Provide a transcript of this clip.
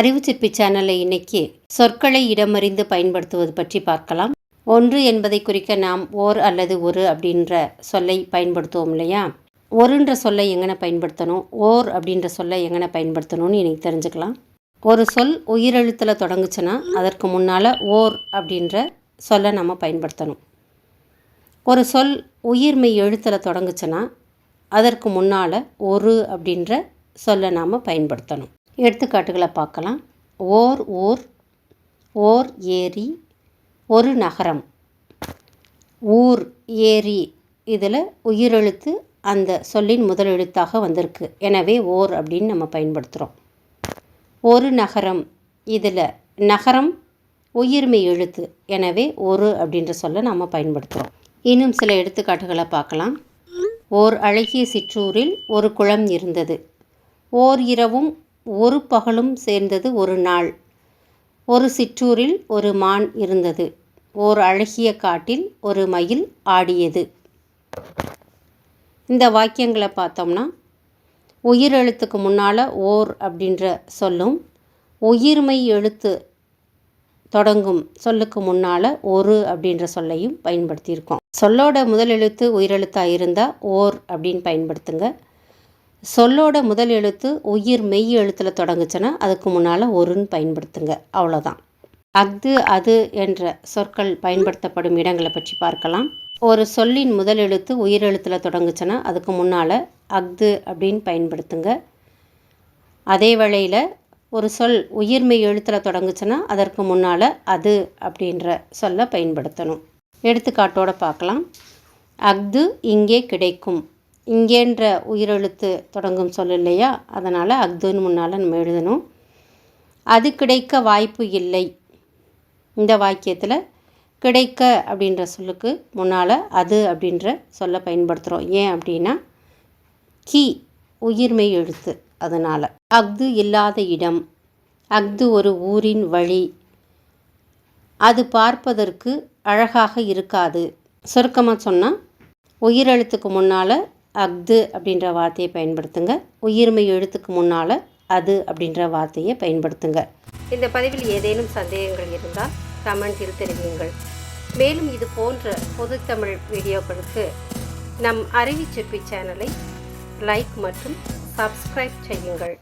அறிவுச்சிற்பி சேனலை இன்னைக்கு சொற்களை இடமறிந்து பயன்படுத்துவது பற்றி பார்க்கலாம். ஒன்று என்பதை குறிக்க நாம் ஓர் அல்லது ஒரு அப்படின்ற சொல்லை பயன்படுத்துவோம் இல்லையா? ஒருன்ற சொல்லை எங்கன பயன்படுத்தணும்? ஓர் அப்படின்ற சொல்லை எங்கன பயன்படுத்தணும்னு எனக்கு தெரிஞ்சுக்கலாம். ஒரு சொல் உயிரெழுத்தில் தொடங்குச்சுன்னா அதற்கு முன்னால் ஓர் அப்படின்ற சொல்லை நம்ம பயன்படுத்தணும். ஒரு சொல் உயிர்மை எழுத்தில் தொடங்குச்சுன்னா அதற்கு முன்னால் ஒரு அப்படின்ற சொல்லை நாம் பயன்படுத்தணும். எடுத்துக்காட்டுகளை பார்க்கலாம். ஓர் ஊர் ஓர் ஏரி ஒரு நகரம். ஊர் ஏரி இதில் உயிரெழுத்து அந்த சொல்லின் முதல் எழுத்தாக வந்திருக்கு. எனவே ஓர் அப்படின்னு நம்ம பயன்படுத்துகிறோம். ஒரு நகரம் இதில் நகரம் உயிர்மெய் எழுத்து. எனவே ஒரு அப்படின்ற சொல்ல நம்ம பயன்படுத்துகிறோம். இன்னும் சில எடுத்துக்காட்டுகளை பார்க்கலாம். ஓர் அழகிய சிற்றூரில் ஒரு குளம் இருந்தது. ஓர் இரவும் ஒரு பகலும் சேர்ந்தது ஒரு நாள். ஒரு சிற்றூரில் ஒரு மான் இருந்தது. ஓர் அழகிய காட்டில் ஒரு மயில் ஆடியது. இந்த வாக்கியங்களை பார்த்தோம்னா உயிர் எழுத்துக்கு முன்னால் ஓர் அப்படின்ற சொல்லும் உயிர்மை எழுத்து தொடங்கும் சொல்லுக்கு முன்னால் ஒரு அப்படின்ற சொல்லையும் பயன்படுத்தியிருக்கோம். சொல்லோட முதல் எழுத்து உயிரெழுத்தாக இருந்தால் ஓர் அப்படின்னு பயன்படுத்துங்க. சொல்லோட முதல் எழுத்து உயிர் மெய் எழுத்தில் தொடங்குச்சுன்னா அதுக்கு முன்னால் ஒருன்னு பயன்படுத்துங்க. அவ்வளோதான் அஃது அது என்ற சொற்கள் பயன்படுத்தப்படும் இடங்களை பற்றி பார்க்கலாம். ஒரு சொல்லின் முதல் எழுத்து உயிர் எழுத்தில் தொடங்குச்சுன்னா அதுக்கு முன்னால் அஃது அப்படின்னு பயன்படுத்துங்க. அதே வேளையில் ஒரு சொல் உயிர்மெய் எழுத்தில் தொடங்குச்சுன்னா அதற்கு முன்னால் அது அப்படின்ற சொல்ல பயன்படுத்தணும். எடுத்துக்காட்டோடு பார்க்கலாம். அஃது இங்கே கிடைக்கும். இங்கேன்ற உயிரெழுத்து தொடங்கும் சொல் இல்லையா? அதனால் அஃதுன்னு முன்னால் நம்ம எழுதணும். அது கிடைக்க வாய்ப்பு இல்லை. இந்த வாக்கியத்தில் கிடைக்க அப்படின்ற சொல்லுக்கு முன்னால் அது அப்படின்ற சொல்ல பயன்படுத்துகிறோம் ஏன் அப்படின்னா கி உயிர்மெய் எழுத்து அதனால். அஃது இல்லாத இடம். அஃது ஒரு ஊரின் வழி. அது பார்ப்பதற்கு அழகாக இருக்காது. சுருக்கமாக சொன்னால் உயிரெழுத்துக்கு முன்னால் அஃது அப்படின்ற வார்த்தையை பயன்படுத்துங்க. உயிர்மை எழுத்துக்கு முன்னால் அது அப்படின்ற வார்த்தையை பயன்படுத்துங்க. இந்த பதிவில் ஏதேனும் சந்தேகங்கள் இருந்தால் கமெண்டில் தெரிவியுங்கள். மேலும் இது போன்ற பொதுத்தமிழ் வீடியோக்களுக்கு நம் அறிவிச்சிற்பி சேனலை லைக் மற்றும் சப்ஸ்கிரைப் செய்யுங்கள்.